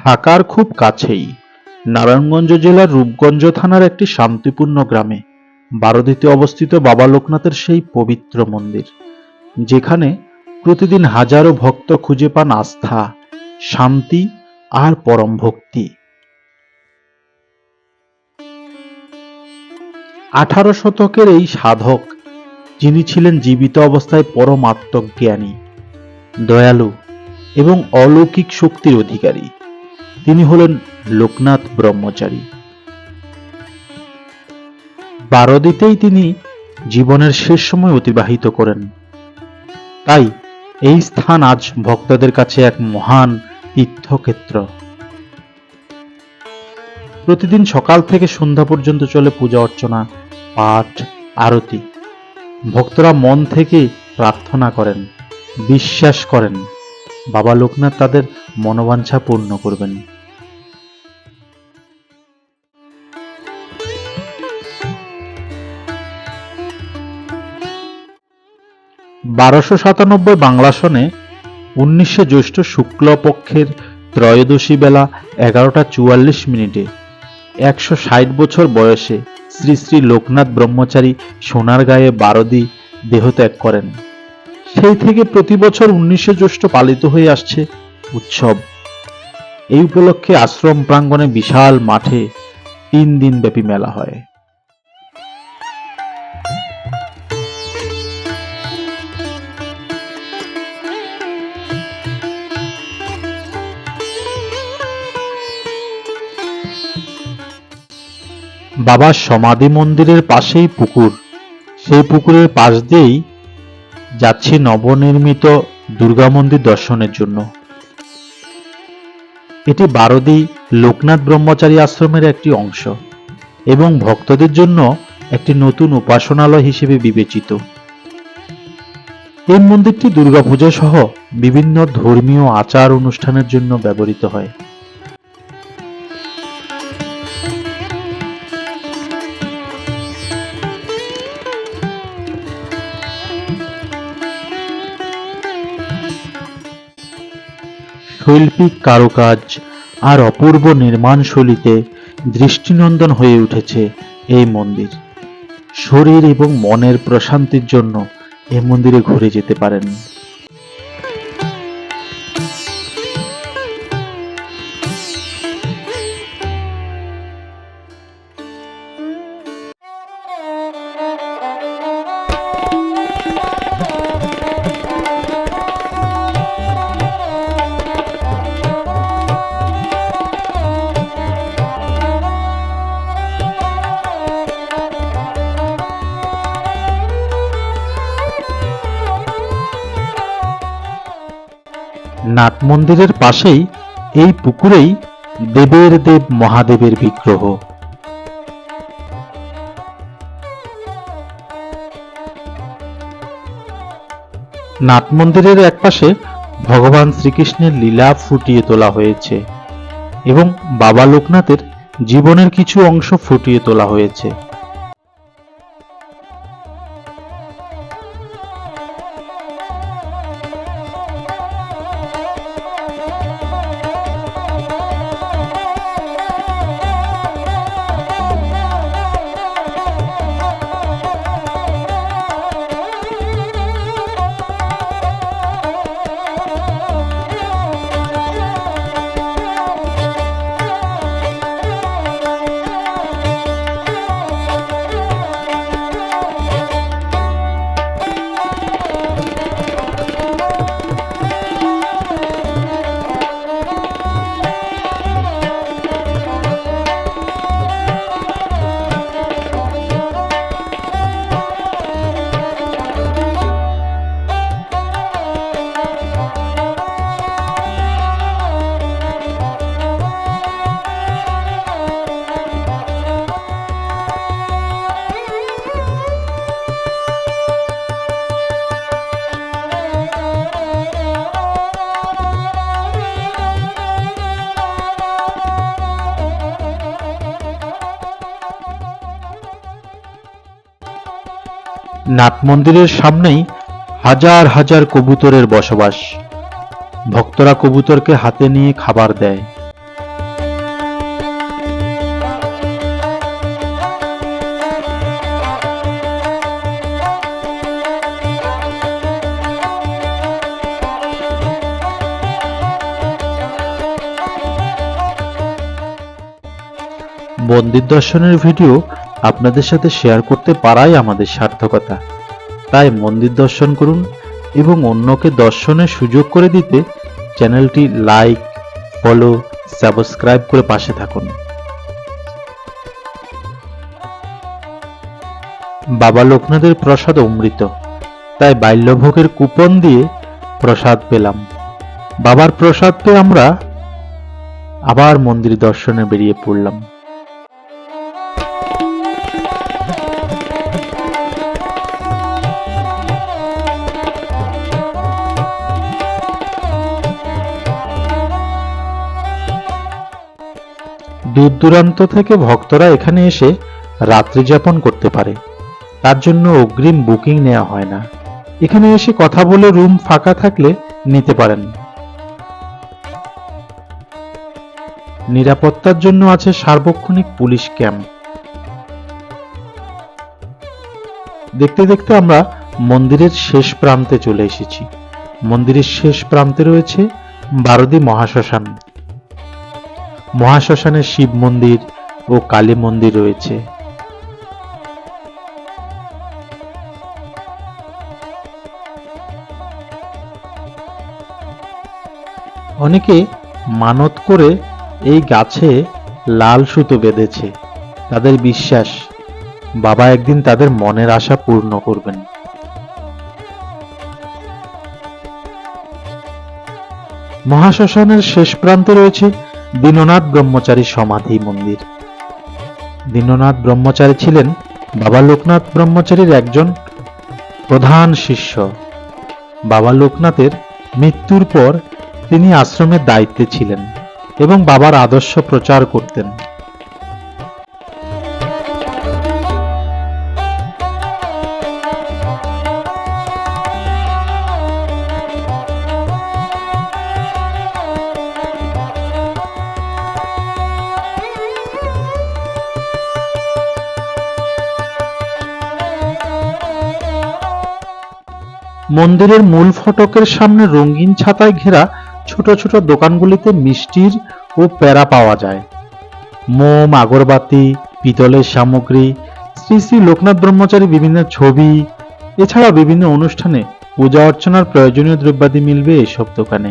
ঢাকার খুব কাছেই। নারায়ণগঞ্জ জেলার রূপগঞ্জ থানার একটি শান্তিপূর্ণ গ্রামে বারোদিতে অবস্থিত বাবা লোকনাথের সেই পবিত্র মন্দির, যেখানে প্রতিদিন হাজারো ভক্ত খুঁজে পান আস্থা, শান্তি আর পরম ভক্তি। আঠারো শতকের এই সাধক, যিনি ছিলেন জীবিত অবস্থায় পরম আত্মজ্ঞানী, দয়ালু এবং অলৌকিক শক্তির অধিকারী। তিনি হলেন লোকনাথ ব্রহ্মচারী। বারোদিতেই তিনি জীবনের শেষ সময় অতিবাহিত করেন। তাই এই স্থান আজ ভক্তদের কাছে এক মহান তীর্থক্ষেত্র। প্রতিদিন সকাল থেকে সন্ধ্যা পর্যন্ত চলে পূজা অর্চনা, পাঠ, আরতি। ভক্তরা মন থেকে প্রার্থনা করেন, বিশ্বাস করেন। বাবা লোকনাথ তাদের মনোবাঞ্ছা পূর্ণ করবেন। বারোশো সাতানব্বই বাংলা সনে জ্যৈষ্ঠ শুক্লপক্ষের ত্রয়োদশী বেলা এগারোটা চুয়াল্লিশ মিনিটে একশো ষাট বছর বয়সে শ্রী শ্রী লোকনাথ ব্রহ্মচারী সোনার গায়ে বারদি দেহত্যাগ করেন। সেই থেকে প্রতি বছর উনিশে জ্যৈষ্ঠ পালিত হয়ে আসছে উৎসব। এই উপলক্ষে আশ্রম প্রাঙ্গণে বিশাল মাঠে তিন দিন ব্যাপী মেলা হয়। বাবার সমাধি মন্দিরের পাশেই পুকুর। সেই পুকুরের পাশ দিয়েই যাচ্ছি নবনির্মিত দুর্গা মন্দির দর্শনের জন্য। এটি বারদি লোকনাথ ব্রহ্মচারী আশ্রমের একটি অংশ এবং ভক্তদের জন্য একটি নতুন উপাসনালয় হিসেবে বিবেচিত। এই মন্দিরটি দুর্গাপূজা সহ বিভিন্ন ধর্মীয় আচার অনুষ্ঠানের জন্য ব্যবহৃত হয়। শৈল্পিক কারুকাজ আর অপূর্ব নির্মাণশৈলীতে দৃষ্টিনন্দন হয়ে উঠেছে এই মন্দির। শরীর এবং মনের প্রশান্তির জন্য এই মন্দিরে ঘুরে যেতে পারেন। নাট মন্দিরের পাশেই এই পুকুরেই দেবের দেব মহাদেবের বিগ্রহ। নাট মন্দিরের একপাশে ভগবান শ্রীকৃষ্ণের লীলা ফুটিয়ে তোলা হয়েছে এবং বাবা লোকনাথের জীবনের কিছু অংশ ফুটিয়ে তোলা হয়েছে। নাট মন্দিরের সামনেই হাজার হাজার কবুতরের বসবাস। ভক্তরা কবুতরকে হাতে নিয়ে খাবার দেয়। মন্দির দর্শনের ভিডিও আপনাদের সাথে শেয়ার করতে পারাই আমাদের সার্থকতা। তাই মন্দির দর্শন করুন এবং অন্যকে দর্শনের সুযোগ করে দিতে চ্যানেলটি লাইক ফলো সাবস্ক্রাইব করে পাশে থাকুন। বাবা লোকনাথের প্রসাদ অমৃত। তাই বাল্যভোগের কুপন দিয়ে প্রসাদ পেলাম। বাবার প্রসাদ পেয়ে আমরা আবার মন্দির দর্শনে বেরিয়ে পড়লাম। দূর দূরান্ত থেকে ভক্তরা এখানে এসে রাত্রি যাপন করতে পারে। তার জন্য অগ্রিম বুকিং নেওয়া হয় না। এখানে এসে কথা বলে রুম ফাঁকা থাকলে নিতে পারেন। নিরাপত্তার জন্য আছে সার্বক্ষণিক পুলিশ ক্যাম্প। দেখতে দেখতে আমরা মন্দিরের শেষ প্রান্তে চলে এসেছি। মন্দিরের শেষ প্রান্তে রয়েছে বারদি মহাশ্মশান। মহাশ্মশানে শিব মন্দির ও কালী মন্দির রয়েছে। অনেকে মানত করে এই গাছে লাল সুতো বেঁধেছে। তাদের বিশ্বাস, বাবা একদিন তাদের মনের আশা পূর্ণ করবেন। মহাশ্মশানের শেষ প্রান্তে রয়েছে দীননাথ ব্রহ্মচারী সমাধি মন্দির। দীননাথ ব্রহ্মচারী ছিলেন বাবা লোকনাথ ব্রহ্মচারীর একজন প্রধান শিষ্য। বাবা লোকনাথের মৃত্যুর পর তিনি আশ্রমের দায়িত্বে ছিলেন এবং বাবার আদর্শ প্রচার করতেন। মন্দিরের মূল ফটকের সামনে রঙিন ছাতায় ঘেরা ছোট ছোট দোকানগুলিতে মিষ্টির ও প্যারা পাওয়া যায়। মোম, আগরবাতি, পিতলের সামগ্রী, শ্রী শ্রী লোকনাথ ব্রহ্মচারী বিভিন্ন ছবি এছাড়া বিভিন্ন অনুষ্ঠানে পূজা অর্চনার প্রয়োজনীয় দ্রব্যাদি মিলবে এসব দোকানে।